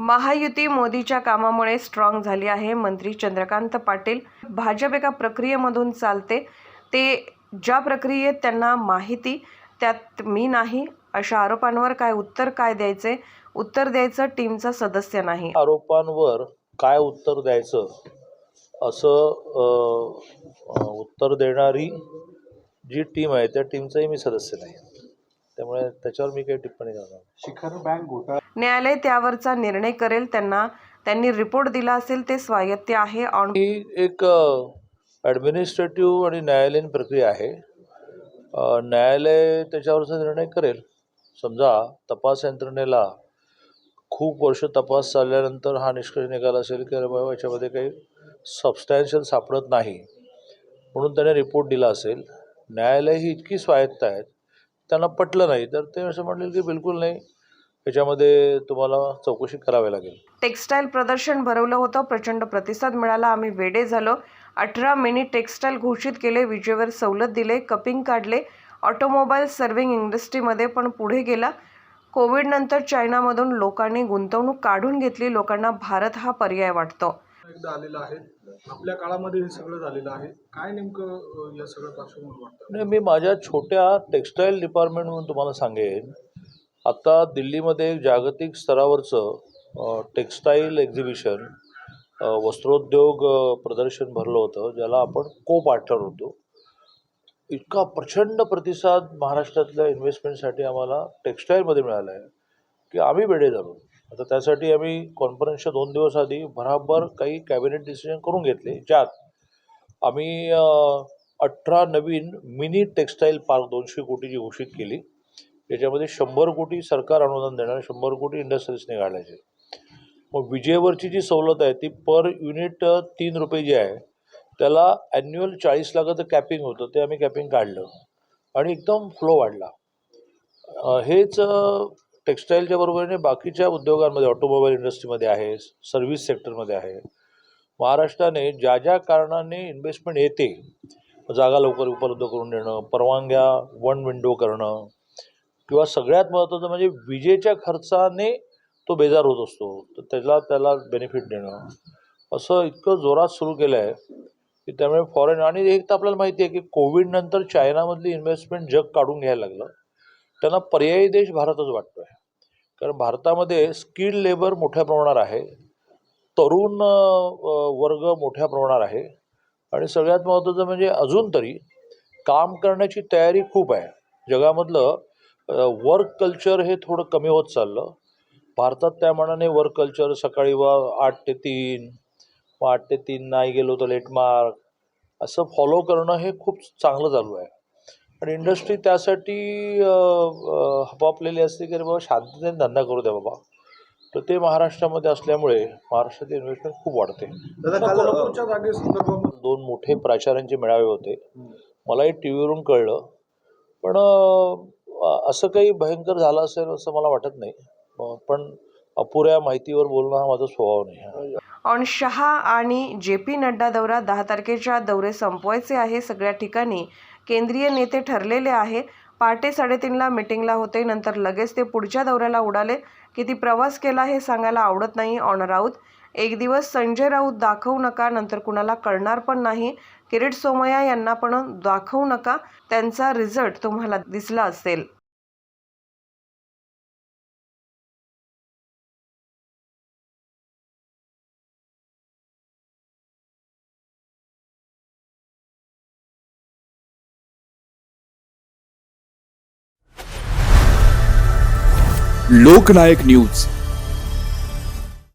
महायुती मोदीच्या कामामुळे स्ट्रॉंग झाली आहे. मंत्री चंद्रकांत पाटील भाजप एका प्रक्रियेमधून चालते. ते ज्या प्रक्रियेत त्यांना माहिती त्यात मी नाही. अशा आरोपांवर काय उत्तर काय द्यायचे? उत्तर द्यायचं टीमचा सदस्य नाही. आरोपांवर काय उत्तर द्यायचं? असं उत्तर देणारी जी टीम आहे त्या टीमचाही मी सदस्य नाही. त्यामुळे त्याच्यावर मी काही टिप्पणी करणार. शिखर बँक घोटाळा. न्यायालय त्यावरचा निर्णय करेल त्यांना त्यांनी रिपोर्ट दिला असेल ते स्वायत्त आहे. ऑन ही एक ॲडमिनिस्ट्रेटिव्ह आणि न्यायालयीन प्रक्रिया आहे. अ, न्यायालय त्याच्यावरचा निर्णय करेल. समजा तपास यंत्रणेला खूप वर्ष तपास चालल्यानंतर हा निष्कर्ष निघाला असेल की अरे बाबा याच्यामध्ये काही सबस्टॅन्शियल सापडत नाही. म्हणून त्याने रिपोर्ट दिला असेल. न्यायालय ही इतकी स्वायत्त आहेत त्यांना पटलं नाही. तर ते असं म्हणले की बिलकुल नाही. याच्यामध्ये तुम्हाला चौकशी करावी लागेल. टेक्स्टाईल प्रदर्शन भरवलं होतं. प्रचंड प्रतिसाद मिळाला. आम्ही वेडे झालो. अठरा मिनी टेक्स्टाईल घोषित केले. विजेवर सवलत दिले. कपिंग काढले. ऑटोमोबाईल सर्व्हिंग इंडस्ट्रीमध्ये पण पुढे गेला. कोविडनंतर चायनामधून लोकांनी गुंतवणूक काढून घेतली. लोकांना भारत हा पर्याय वाटतो. एकदा आलेला आहे. आपल्या काळामध्ये हे सगळं झालेलं आहे. काय नेमकं या सगळ्या पार्श्वभूमीवर वाटतं? नाही मी माझ्या छोट्या टेक्स्टाईल डिपार्टमेंट म्हणून तुम्हाला सांगेन. आता दिल्लीमध्ये एक जागतिक स्तरावरचं टेक्स्टाईल एक्झिबिशन वस्त्रोद्योग प्रदर्शन भरलं होतं ज्याला आपण को पार्टनर होतो. इतका प्रचंड प्रतिसाद महाराष्ट्रातल्या इन्व्हेस्टमेंटसाठी आम्हाला टेक्स्टाईलमध्ये मिळाला आहे की आम्ही वेडे झालो आता त्यासाठी आम्ही कॉन्फरन्सच्या दोन दिवस आधी भराभर काही कॅबिनेट डिसिजन करून घेतले ज्यात आम्ही अठरा नवीन मिनी टेक्स्टाईल पार्क दोनशे कोटीची घोषित केली. याच्यामध्ये शंभर कोटी सरकार अनुदान देणार शंभर कोटी इंडस्ट्रीजने घालायचे मग विजेवरची जी सवलत आहे ती पर युनिट तीन रुपये जी आहे त्याला ॲन्युअल चाळीस लाखाचं कॅपिंग होतं ते आम्ही कॅपिंग काढलं. आणि एकदम फ्लो वाढला. हेच टेक्स्टाईलच्या बरोबरीने बाकीच्या उद्योगांमध्ये ऑटोमोबाईल इंडस्ट्रीमध्ये आहे सर्व्हिस सेक्टरमध्ये आहे. महाराष्ट्राने ज्या ज्या कारणाने इन्व्हेस्टमेंट येते जागा लवकर उपलब्ध करून देणं परवानग्या वन विंडो करणं किंवा सगळ्यात महत्त्वाचं म्हणजे विजेच्या खर्चाने तो बेजार होत असतो तर त्याला त्याला बेनिफिट देणं. असं इतकं जोरात सुरू केलं आहे की त्यामुळे फॉरेन आणि एक तर आपल्याला माहिती आहे की कोविडनंतर चायनामधली इन्व्हेस्टमेंट जग काढून घ्यायला लागलं. त्यांना पर्यायी देश भारतच वाटतो आहे कारण भारतामध्ये स्किल्ड लेबर मोठ्या प्रमाणावर आहे. तरुण वर्ग मोठ्या प्रमाणावर आहे. आणि सगळ्यात महत्त्वाचं म्हणजे अजून तरी काम करण्याची तयारी खूप आहे. जगामधलं वर्क कल्चर हे थोडं कमी होत चाललं. भारतात त्या मानाने वर्क कल्चर सकाळी व आठ ते तीन मग आठ ते तीन नाही गेलो तर लेट मार्क असं फॉलो करणं हे खूप चांगलं चालू आहे. आणि इंडस्ट्री त्यासाठी हपापलेली असते की अरे बाबा शांततेने धंदा करू द्या बाबा. तर ते महाराष्ट्रामध्ये असल्यामुळे महाराष्ट्रातील इन्व्हेस्टमेंट खूप वाढते. दोन मोठे प्राचार्यांचे मेळावे होते. मलाही टी व्हीवरून कळलं. पण असं काही भयंकर झालं असेल असं मला वाटत नाही. पण अपुऱ्या माहितीवर बोलणं हा माझा स्वभाव नाही. ऑन शहा आणि जे पी नड्डा दौरा दहा तारखेच्या दौरे संपवायचे आहे. सगळ्या ठिकाणी केंद्रीय नेते ठरलेले आहे पहाटे साडेतीनला मिटिंगला होते. नंतर लगेच ते पुढच्या दौऱ्याला उडाले. किती प्रवास केला हे सांगायला आवडत नाही ऑन राऊत. एक दिवस संजय राऊत दाखवू नका नंतर कुणाला कळणार पण नाही. किरीट सोमय्या यांना पण दाखवू नका. त्यांचा रिझल्ट तुम्हाला दिसला असेल. लोकनायक न्यूज.